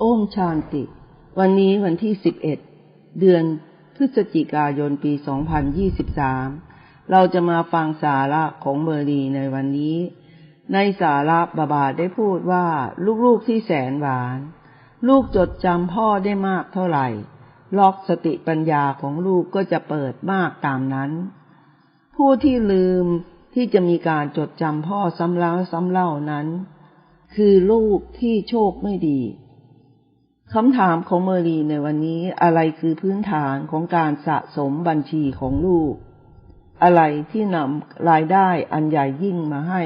โอมชานติ วันนี้วันที่ 11 เดือนพฤศจิกายนปี 2023 เราจะมาฟังสาระของเมอรีในวันนี้ ในสาระบาบาได้พูดว่าลูกๆที่แสนหวาน ลูกจดจำพ่อได้มากเท่าไหร่ ล็อกสติปัญญาของลูกก็จะเปิดมากตามนั้น ผู้ที่ลืมที่จะมีการจดจำพ่อซ้ำแล้วซ้ำเล่านั้น คือลูกที่โชคไม่ดี คำถามของเมอรีในวันนี้อะไรคือพื้นฐานของการสะสมบัญชีของลูก อะไรที่นำรายได้อันใหญ่ยิ่งมาให้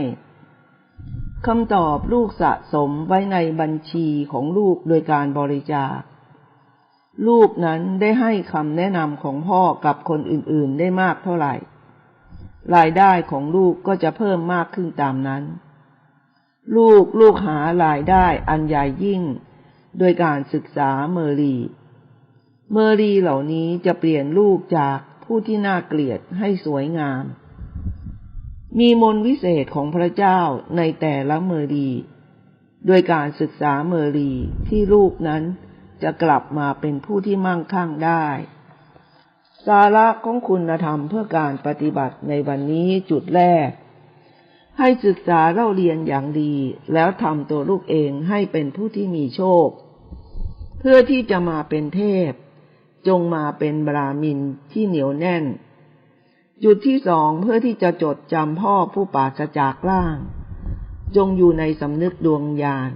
คำตอบลูกสะสมไว้ในบัญชีของลูกโดยการบริจาค ลูกนั้นได้ให้คำแนะนำของพ่อกับคนอื่นๆได้มากเท่าไหร่ รายได้ของลูกก็จะเพิ่มมากขึ้นตามนั้น ลูกลูกหารายได้อันใหญ่ยิ่ง โดยการศึกษาเมอรี เมอรีเหล่านี้จะเปลี่ยนลูกจากผู้ที่น่าเกลียดให้สวยงาม มีมนวิเศษของพระเจ้าในแต่ละเมอรี โดยการศึกษาเมอรีที่ลูกนั้นจะกลับมาเป็นผู้ที่มั่งคั่งได้ สาระของคุณธรรมเพื่อการปฏิบัติในวันนี้จุดแรก ให้ศึกษาเล่าเรียนอย่างดีแล้วทำตัวลูกเองให้เป็นผู้ที่มีโชค เพื่อที่จะมาเป็นเทพ จงมาเป็นบรามินที่เหนียวแน่น จุดที่สองเพื่อที่จะจดจำพ่อผู้ปราศจากล่าง จงอยู่ในสำนึกดวงญาณ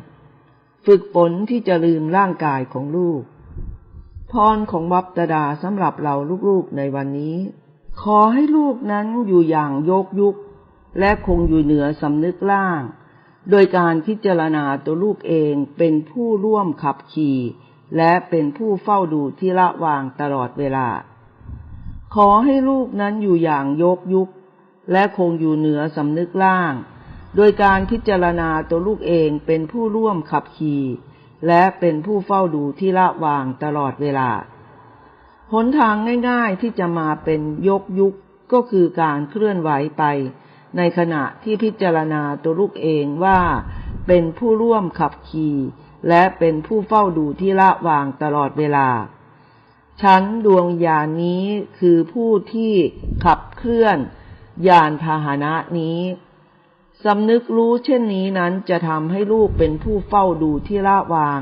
ฝึกฝนที่จะลืมร่างกายของลูก พรของวับตดาสำหรับเราลูกๆในวันนี้ ขอให้ลูกนั้นอยู่อย่างโยกยุกและคงอยู่เหนือสำนึกล่าง โดยการพิจารณาตัวลูกเองเป็นผู้ร่วมขับขี่ และเป็นผู้เฝ้าดูที่ละวางตลอดเวลา ขอให้ลูกนั้นอยู่อย่างยกยุกและคงอยู่เหนือสำนึกล่าง โดยการพิจารณาตัวลูกเองเป็นผู้ร่วมขับขี่ และเป็นผู้เฝ้าดูที่ละวางตลอดเวลา หนทางง่ายๆที่จะมาเป็นยกยุกก็คือการเคลื่อนไหวไป ในขณะที่พิจารณาตัวลูกเองว่าเป็นผู้ร่วมขับขี่ และเป็นผู้เฝ้าดูที่ละวางตลอดเวลา ชั้นดวงยานนี้คือผู้ที่ขับเคลื่อนยานพาหนะนี้สำนึกรู้เช่นนี้นั้นจะทำให้ลูกเป็นผู้เฝ้าดูที่ละวาง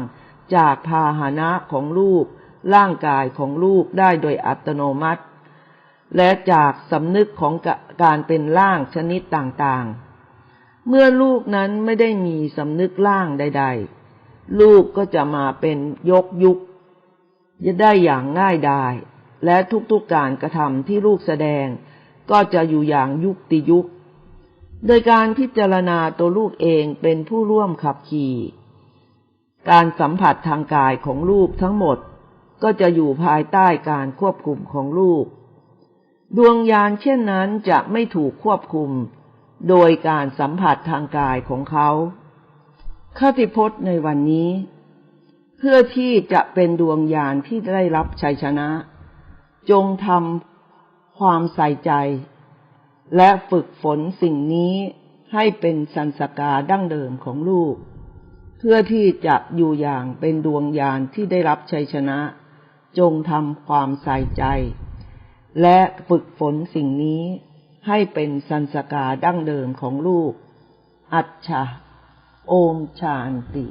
จากพาหนะของลูก ร่างกายของลูกได้โดยอัตโนมัติ และจากสำนึกของการเป็นร่างชนิดต่างๆ เมื่อลูกนั้นไม่ได้มีสำนึกร่างใด ๆ ลูกก็จะมาเป็นยกยุกจะได้อย่างง่ายดาย และทุกๆการกระทำที่ลูกแสดง ก็จะอยู่อย่างยุคติยุค โดยการพิจารณาตัวลูกเองเป็นผู้ร่วมขับขี่ การสัมผัสทางกายของลูกทั้งหมด ก็จะอยู่ภายใต้การควบคุมของลูก ดวงยานเช่นนั้นจะไม่ถูกควบคุม โดยการสัมผัสทางกายของเขา คติพจน์ในวันนี้ เพื่อที่จะเป็นดวงญาณที่ได้รับชัยชนะ จงทำความใส่ใจ และฝึกฝนสิ่งนี้ให้เป็นสันสกาดั้งเดิมของลูก เพื่อที่จะอยู่อย่างเป็นดวงญาณที่ได้รับชัยชนะ จงทำความใส่ใจ และฝึกฝนสิ่งนี้ให้เป็นสันสกาดั้งเดิมของลูก อัจฉา โอมชานติ